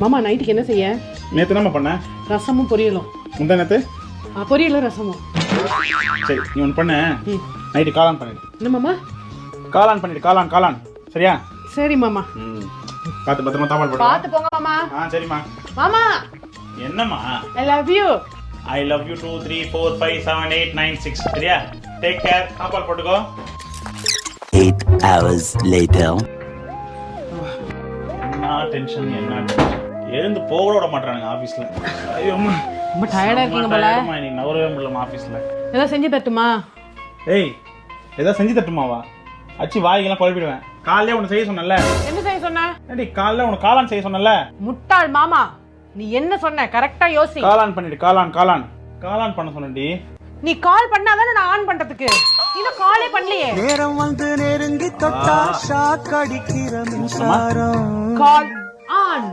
மாமா நைட்டுக்கு என்ன செய்ய? நேற்று என்னம்மா பண்ணேன் ரசமும் பொரியலும். முந்தா நேற்று ஆ, பொரியலும் ரசமும் சரி நீ ஒன்று பண்ண. நைட்டு காலான் பண்ணிடு. என்ன மாமா? காலான் பண்ணிடு காலான் காலான் சரியா? சரி மாமா. பார்த்து பத்திரமா தாப்பால் போடு பார்த்து போங்க மாமா. ஆ சரிம்மா. மாமா. என்னம்மா? I love you I love you two three four five seven eight nine six சரியா? டேக் கேர் தாப்பால் போட்டுக்கோ. Eight hours later. டென்ஷன் என்ன டென்ஷன் எழுந்து போக விட மாட்டானுங்க ஆஃபீஸில் ஐயோ ரொம்ப டயர்டா இருக்கீங்க போல. நீ நவரவே முடியலம்மா ஆஃபீஸில் ஏதாவது செஞ்சு தட்டுமா? ஏய் ஏதாவது செஞ்சு தட்டுமாவா அச்சு வாய்க்கெல்லாம் குழப்பிடுவேன் காலையிலே உன்னை செய்ய சொன்னல என்ன செய்ய சொன்ன? ஏடி காலைல உனக்கு காளான் செய்ய சொன்னல முட்டாள் மாமா நீ என்ன சொன்ன? கரெக்டா யோசி. காளான் பண்ணிடு காளான் காளான். காளான் பண்ண சொன்னடி நீ கால் பண்ணாதானே நான் ஆன் பண்றதுக்கு? நீ தான் காலே பண்ணலையே. நேரம் வந்து நெருங்கி தொட்டா ஷாக் அடிக்கிற மின்சாரம். Call on